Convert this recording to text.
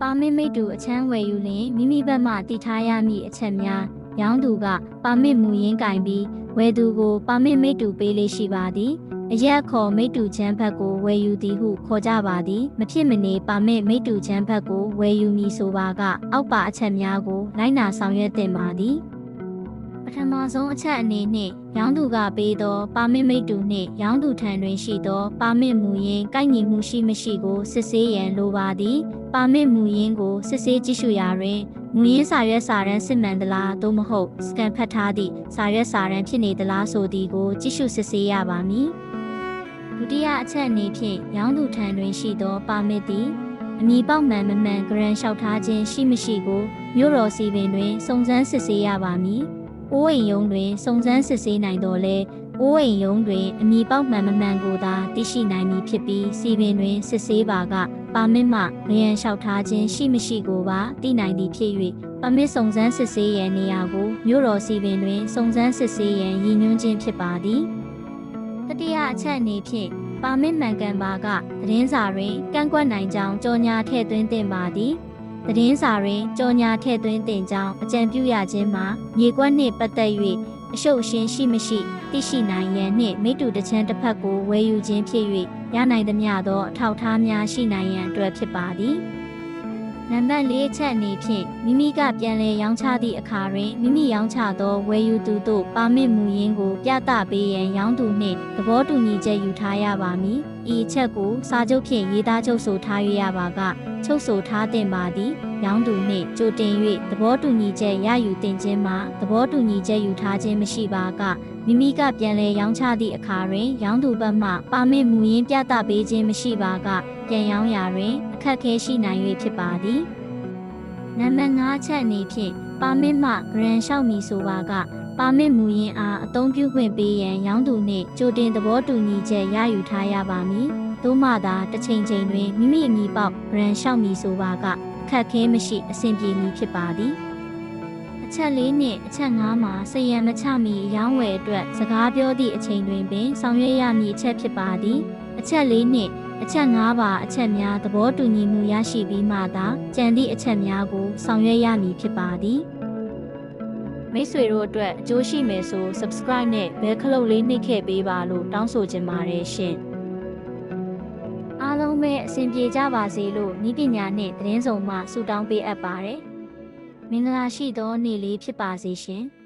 ပါမစ်မိတ္တူအချမ်းဝယ်ယူလင်မိမိဘက်မှတည်ထားရမည့်အချက်များရောင်းသူကပါမစ်မူရင်းကင်ပြီးဝယ်သူကိုပါမစ်မိတ္တူပေးလေးရှိပါသည်အရက်ခေါ်မိတ္တူချမ်းဘက်ကိုဝယ်ယူသည်ဟုခေါ်ကြပါသည်မဖြစ်မနေပါမစ်မိတ္တူချမ်းဘက်ကိုဝယ်ယူမည်ဆိုပါကအောက်ပါအချက်များကိုလိုက်နာဆောင်ရွက်တင်ပါသည်ပ ထမဆုံးအချက်အနေနှင့်ရောင်းသူကပေးသော ပါမစ်မိတ္တူနှင့်ရောင်းသူထံတွင်ရှိသော ပါမစ်မူရင်းကိုက်ညီမှုရှိမရှိကိုစစ်ဆေးရန်လိုပါသည် ပါမစ်မူရင်းကိုစစ်ဆေးကြည့်ရှုရာတွင်မူရင်းစာရွက်စာတမ်းစစ်မှန်သလားသို့မဟုတ်စကန်ဖတ်ထားသည့်စာရွက်စာတမ်းဖြစ်နေသလားဆိုသည်ကိုကြည့်ရှုစစ်ဆေးရပါမည်ဒုတိယအချက်အနေဖြင့်ရောင်းသူထံတွင်ရှိသော ပါမစ်သည်အမည်ပေါက်မှန်မမှန်ဂရန်လျှောက်ထားခြင်းရှိမရှိကိုမြို့တော်စီပင်တွင်စုံစမ်းစစ်ဆေးရပါမည်။ အိုးအိမ်ယုံတွင်စုံစမ်းစစ်ဆေးနိုင်တော်လဲအိုးအိမ်ယုံတွင်အမည်ပေါက်မှန်မမှန်ကိုသာသိရှိနိုင်မည်ဖြစ်ပြီးစီပင်တွင်စစ်ဆေးပါကပါမစ်မှရရန်လျှောက်ထားခြင်းရှိမရှိကိုပါသိနိုင်သည်ဖြစ်၍ပါမစ်စုံစမ်းစစ်ဆေးရန်နေရာကိုမြို့တော်စီပင်တွင်စုံစမ်းစစ်ဆေးရန်ရည်ညွှန်းခြင်းဖြစ်ပါသည်။တတိယအချက်အနေဖြင့်ပါမစ်မှန်ကန်ပါကသတင်းစာတွင်ကန့်ကွက်နိုင်ကြောင်းကြော်ညာထည့်သွင်းသင့်ပါသည်။ သတင်းစာတွင်ကြော်ညာထည့်သွင်းတင်ကြောင်းအကြံပြုရခြင်းမှာမြေကွက်နှင့်ပတ်သက်၍အရှုပ်အရှင်းရှိမရှိသိရှိနိုင်ရန်နှင့်မိတ္တူတစ်ချမ်းတစ်ဖက်ကိုဝယ်ယူခြင်းဖြစ်၍ရနိုင်သမျှသောအထောက်အထားများရှိနိုင်ရန်အတွက်ဖြစ်ပါသည်နံပါတ်၄ချက်အနေဖြင့်မိမိကပြန်လည်ရောင်းချသည့်အခါတွင်မိမိရောင်းချသောဝယ်ယူသူတို့ပါမစ်မူရင်းကိုပြသပေးရန်ရောင်းသူနှင့်သဘောတူညီချက်ယူထားရပါမည်ဤအချက်ကိုစာချုပ်ဖြင့်ရေးသားချုပ်ဆိုထားရပါကချုပ်ဆိုထားတင်ပါသည်ရောင်းသူနှင့်ကြိုတင်၍သဘောတူညီချက်ရယူတင်ခြင်းမှာသဘောတူညီချက်ယူထားခြင်းမရှိပါကမိမိကပြန်လည်ရောင်းချသည့်အခါတွင် ရောင်းသူဘက်မှပါမစ်မူရင်းပြသပေးခြင်းမရှိပါကပြန်ရောင်းရာတွင် အခက်အခဲရှိနိုင်၍ဖြစ်ပါသည်နံပါတ်5ချက်အနေဖြင့်ပါမစ်မှဂရန်လျှောက်မည်ဆိုပါကပါမစ်မူရင်းအားအသုံးပြုခွင့်ပေးရန်ရောင်းသူနှင့်ကြိုတင်သဘောတူညီချက်ရယူထားရပါမည် သို့မှသာတစ်ချိန်ချိန်တွင်မိမိအမိပေါက်ဗရန်လျှောက်မည်ဆိုပါကအခက်ခဲမရှိအဆင်ပြေမည်ဖြစ်ပါသည်အချက်၄နှင့်အချက်၅မှာစရံမချမီအရောင်းဝယ်အတွက်စကားပြောသည့်အချိန်တွင်ပင်ဆောင်ရွက်ရမည်အချက်ဖြစ်ပါသည်အချက်၄နှင့်အချက်၅ပါအချက်များသဘောတူညီမှုရရှိပြီးမှသာကြံသည့်အချက်များကိုဆောင်ရွက်ရမည်ဖြစ်ပါသည်မိတ်ဆွေတို့အတွက်အကျိုးရှိမယ်ဆို subscribe နဲ့ bell ခလုတ်လေးနှိပ်ခဲ့ပေးပါလို့တောင်းဆိုချင်ပါတယ်ရှင်။အား လုံးပဲအဆင်ပြေကြပါစေလို့ဤပညာနဲ့သတင်းဆောင်မှဆုတောင်းပေးအပ်ပါတယ်။မင်္ဂလာရှိသောနေ့လေးဖြစ်ပါစေရှင်။